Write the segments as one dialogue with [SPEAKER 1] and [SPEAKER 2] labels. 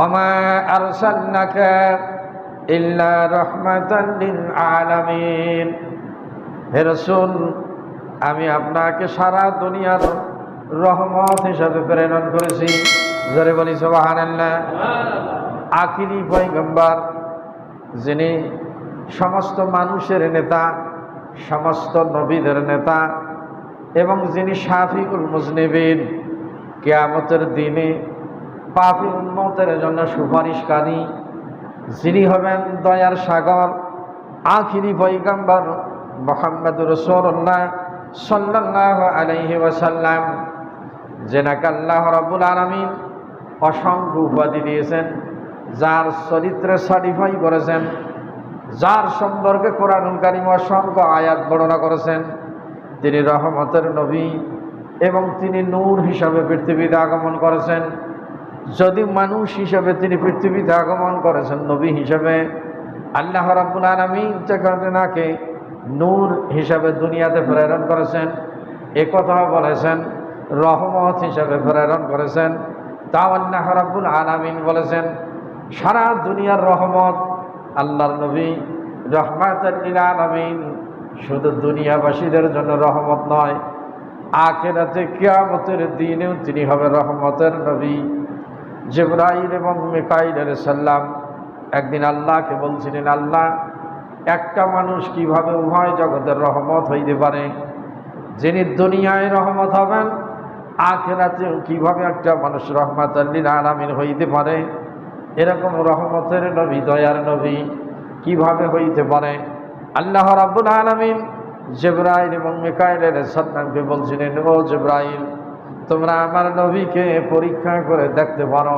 [SPEAKER 1] وما أرسلناك إلا رحمة للعالمين হে রসুল আমি আপনাকে সারা দুনিয়ার রহমত হিসাবে প্রেরণ করেছি জোরে বলি সবাহান্লাহ আখিরি পয়গম্বর যিনি সমস্ত মানুষের নেতা সমস্ত নবীদের নেতা এবং যিনি শাফিকুল মুজনিবিন কেয়ামতের দিনে পাপি উন্মতের জন্য সুপারিশকারী যিনি হবেন দয়ার সাগর, আখিরি পৈগম্বর মোহাম্মদ রসুল্লাহ সাল্লাহ আলহি ওয়াসাল্লাম জেনাকে আল্লাহ রব্বুল আলমিন অসংখ্য উপাধি দিয়েছেন, যার চরিত্রে সার্টিফাই করেছেন, যার সম্পর্কে কোরআনুল কারিম অসংখ্য আয়াত বর্ণনা করেছেন। তিনি রহমতের নবী এবং তিনি নূর হিসাবে পৃথিবীতে আগমন করেছেন। যদি মানুষ হিসাবে তিনি পৃথিবীতে আগমন করেছেন, নবী হিসাবে, আল্লাহ রাব্বুল আলমিন নাকে নূর হিসাবে দুনিয়াতে প্রেরণ করেছেন, এ কথা বলেছেন, রহমত হিসাবে প্রেরণ করেছেন, তাও আল্লাহ রাব্বুল আলমিন বলেছেন, সারা দুনিয়ার রহমত আল্লাহর নবী রহমাত আলমিন, শুধু দুনিয়াবাসীদের জন্য রহমত নয়, আখেরাতে কেয়ামতের দিনেও তিনি হবে রহমতের নবী। জেবরাইল এবং মেকাইল সাল্লাম একদিন আল্লাহকে বলছিলেন, আল্লাহ, একটা মানুষ কীভাবে উভয় জগতের রহমত হইতে পারে? যিনি দুনিয়ায় রহমত হবেন আখেরাতে কীভাবে একটা মানুষ রহমত আল্লিন আলামিন হইতে পারে? এরকম রহমতের নবী, দয়ার নবী কীভাবে হইতে পারে? আল্লাহ রাব্বুল আলমিন জেব্রাইল এবং মেকাইলের সাদ্দামকে বলছিলেন, ও জেব্রাইল তোমরা আমার নবীকে পরীক্ষা করে দেখতে পারো।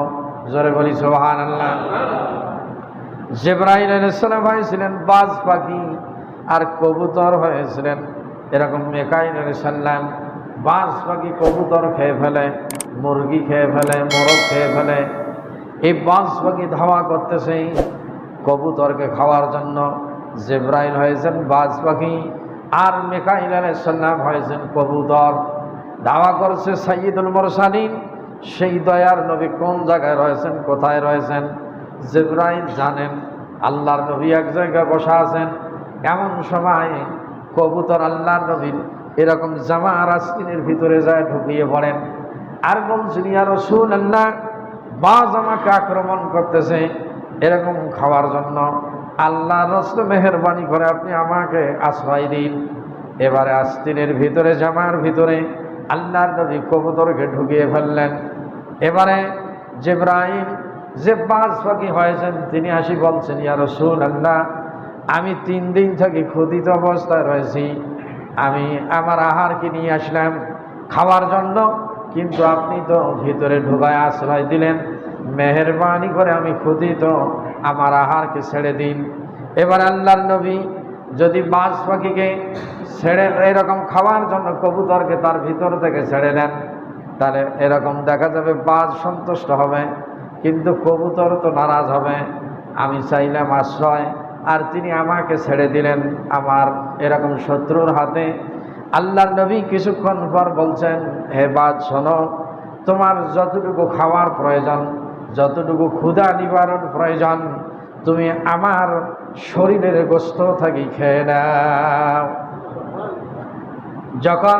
[SPEAKER 1] জোরে বলি সোহান আল্লাহ জেব্রাইল আলাইসালাম হয়েছিলেন বাজ পাখি আর কবুতর হয়েছিলেন। এরকম মেকাইল সাল্লাম বাজ পাখি কবুতর খেয়ে ফেলে, মুরগি খেয়ে ফেলে, মোরগ খেয়ে ফেলে। এই বাজ পাখি ধাওয়া করতেছে কবুতরকে খাওয়ার জন্য। জেব্রাইল হয়েছেন বাজ পাখি আর মেকাইল আলাইসাল্লাম হয়েছেন কবুতর। দাওয়া করছে সাইয়দুল মোরসালিন। সেই দয়ার নবী কোন জায়গায় রয়েছেন, কোথায় রয়েছেন? জেব্রাইল জানেন, আল্লাহর নবী এক জায়গায় বসা আছেন। এমন সময় কবুতর আল্লাহর নবীর এরকম জামা রাস্তিনের ভিতরে যায় ঢুকিয়ে পড়েন। আর বলছেন, ইয়া রসুল আল্লাহ বাজ জামাকে আক্রমণ করতেছে এরকম খাওয়ার জন্য। আল্লাহ রস্ত মেহরবানি করে আপনি আমাকে আশ্রয় দিন। এবারে আস্তিনের ভিতরে, জামার ভিতরে আল্লাহর নবী কবুতরকে ঢুকিয়ে ফেললেন। এবারে জেব্রাহিম যে বাজ পাখি হয়েছেন, তিনি আসি বলছেন, ইয়া রসুল আল্লাহ আমি তিন দিন থেকে ক্ষুদিত অবস্থায় রয়েছি। আমি আমার আহারকে নিয়ে আসলাম খাওয়ার জন্য, কিন্তু আপনি তো ভিতরে ঢুকায় আশ্রয় দিলেন। মেহরবানি করে আমি ক্ষুদিত আমার আহারকে ছেড়ে দিন। এবার আল্লাহর নবী যদি বাজ পাখিকে ছেড়ে এরকম খাওয়ার জন্য কবুতরকে তার ভিতর থেকে ছেড়ে নেন তাহলে এরকম দেখা যাবে বাজ সন্তুষ্ট হবে, কিন্তু কবুতর তো নারাজ হবে। আমি চাইলাম আশ্রয়, আর তিনি আমাকে ছেড়ে দিলেন আমার এরকম শত্রুর হাতে। আল্লাহর নবী কিছুক্ষণ পর বলছেন, হে বাদ শোনো, তোমার যতটুকু খাওয়ার প্রয়োজন, যতটুকু ক্ষুধা নিবারণ প্রয়োজন তুমি আমার শরীরের গোস্ত থাকি খেয়ে নাও। যখন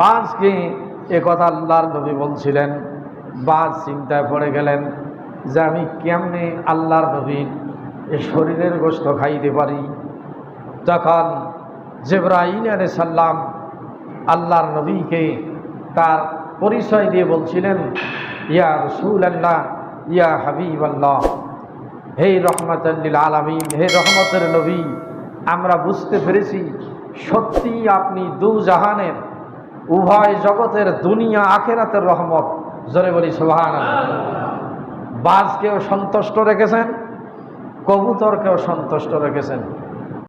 [SPEAKER 1] বাজকে এ কথা আল্লাহর নবী বলছিলেন, বাজ চিন্তায় পড়ে গেলেন যে আমি কেমনে আল্লাহর নবীর এ শরীরের গোস্ত খাইতে পারি। তখন জেব্রাহিম আলে সাল্লাম আল্লাহর নবীকে তার পরিচয় দিয়ে বলছিলেন, ইয়া রসুল আল্লাহ ইয়া হাবিব আল্লাহ হে রহমতুল্লিল আলমিন, হে রহমতের নবী, আমরা বুঝতে পেরেছি সত্যি আপনি দু জাহানের উভয় জগতের দুনিয়া, আখেরাতের রহমত। জোরে বলি সোহান বাজকেও সন্তুষ্ট রেখেছেন, কবুতরকেও সন্তুষ্ট রেখেছেন।